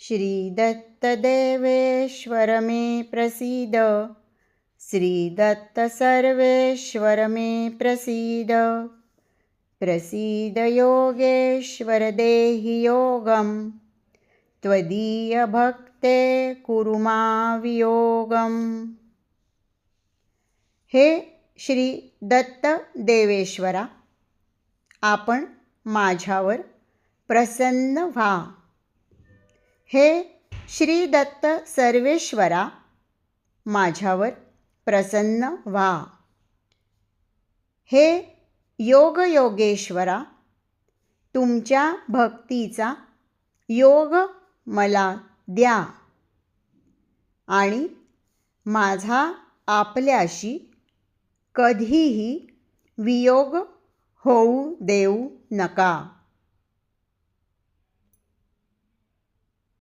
श्रीदत्तदेवेश्वर मे प्रसीद। श्रीदत्तसर्वेश्वर मे प्रसीद। प्रसीद योगेश्वर देहि योगं त्वदीयभक्ते कुरु मा वियोगम्। हे श्री दत्त देवेश्वरा आपण माझ्यावर प्रसन्न व्हा. हे श्री दत्त सर्वेश्वरा माझ्यावर प्रसन्न व्हा. हे योगयोगेश्वरा तुमच्या भक्तीचा योग मला द्या आणि माझा आपल्याशी कधीही वियोग होऊ देऊ नका.